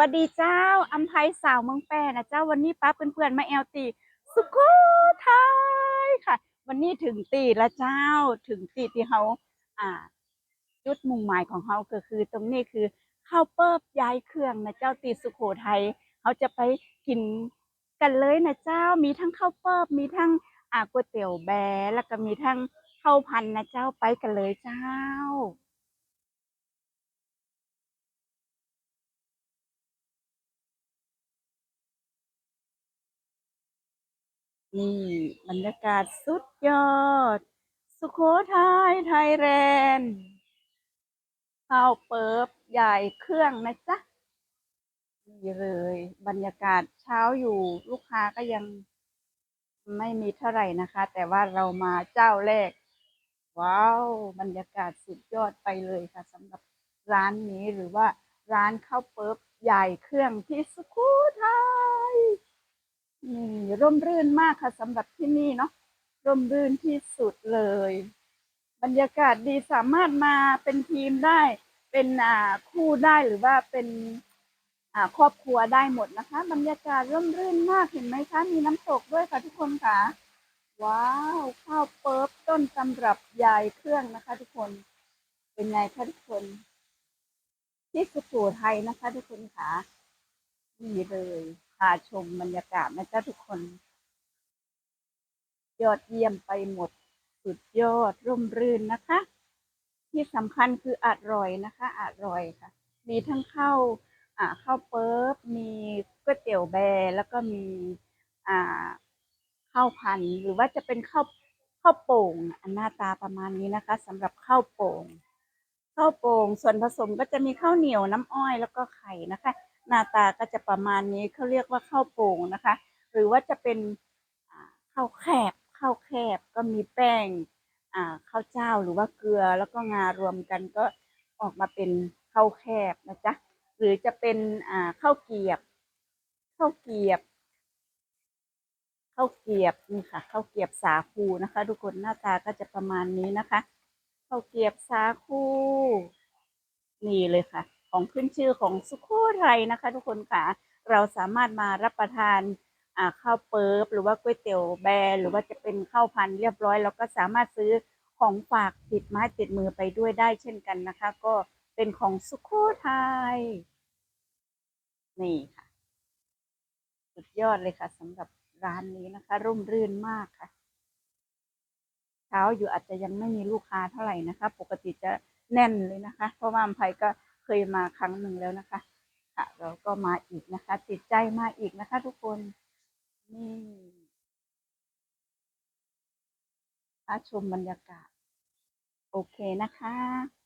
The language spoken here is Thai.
วัสดีเจ้าอัมไพสาวเมืองแปรนะเจ้าวันนี้ป้าเพื่อนๆมาแอลตีสุโขทัยค่ะ วันนี้ถึงตีล้วเจ้าถึงตีที่เขาอ่า จุดมุ่งหมายของเขาก็คือ ตรงนี้คือข้าวเปิบย้ายเครื่องนะเจ้าตีสุโขทัยเขาจะไปกินกันเลยนะเจ้ามีทั้งข้าวเปิบมีทั้งอ่าก๋วยเตี๋ยวแบแล้วก็มีทั้งข้าวพันนะเจ้าไปกันเลยเจ้า นี่บรรยากาศสุดยอด สุโขทัยไทยแลนด์ข้าวเปิบใหญ่เครื่องนะจ๊ะนี่เลย บรรยากาศเช้าอยู่ลูกค้าก็ยังไม่มีเท่าไหร่นะคะ แต่ว่าเรามาเจ้าแรก ว้าว บรรยากาศสุดยอดไปเลยค่ะสำหรับร้านนี้หรือว่าร้านข้าวเปิบใหญ่เครื่องที่สุโขทัย นี่ร่มรื่นมากค่ะสำหรับที่นี่เนาะร่มรื่นที่สุดเลย บรรยากาศดีสามารถมาเป็นทีมได้ เป็นอ่าคู่ได้หรือว่าเป็นอ่าครอบครัวได้หมดนะคะ บรรยากาศร่มรื่นมากเห็นไหมคะ มีน้ำตกด้วยค่ะทุกคนค่ะ ว้าวข้าวเปิบต้นตำรับยายเครื่องนะคะ ทุกคนเป็นไงคะทุกคนที่สุโขทัยนะคะ ทุกคนค่ะนี่เลยาชมบรรยากาศนะจ๊ะทุกคน ยอดเยี่ยมไปหมด สุดยอดร่มรื่นนะคะ ที่สำคัญคืออร่อยนะคะ อร่อยค่ะ มีทั้งข้าวอ่าข้าวเปิบมีก๋วยเตี๋ยวแบรแล้วก็มีอ่าข้าวพันหรือว่าจะเป็นข้าวข้าวโป่งอันหน้าตาประมาณนี้นะคะสำหรับข้าวโป่งข้าวโป่งส่วนผสมก็จะมีข้าวเหนียวน้ำอ้อยแล้วก็ไข่นะคะ หน้าตาก็จะประมาณนี้เขาเรียกว่าข้าวโป่งนะคะ หรือว่าจะเป็นข้าวแคบข้าวแคบก็มีแป้งข้าวเจ้าหรือว่าเกลือแล้วก็งารวมกันก็ออกมาเป็นข้าวแคบนะจ๊ะหรือจะเป็นข้าวเกียบข้าวเกียบข้าวเกียบนี่ค่ะข้าวเกียบสาคูนะคะ ทุกคนหน้าตาก็จะประมาณนี้นะคะข้าวเกียบสาคูนี่เลยค่ะ ของขึ้นชื่อของสุโขทัยนะคะ ทุกคนค่ะ เราสามารถมารับประทานข้าวเปิบหรือว่าก๋วยเตี๋ยวแบรหรือว่าจะเป็นข้าวพันเรียบร้อยเราก็สามารถซื้อของฝากติดไม้ติดมือไปด้วยได้เช่นกันนะคะ ก็เป็นของสุโขทัยนี่ค่ะ สุดยอดเลยค่ะสำหรับร้านนี้นะคะ ร่มรื่นมากค่ะ เช้าอยู่อาจจะยังไม่มีลูกค้าเท่าไหร่นะคะ ปกติจะแน่นเลยนะคะ เพราะว่าอภัยก็ เคยมาครั้งหนึ่งแล้วนะคะค่ะเราก็มาอีกนะคะ ติดใจมาอีกนะคะ ทุกคนนี่ชมบรรยากาศ โอเคนะคะ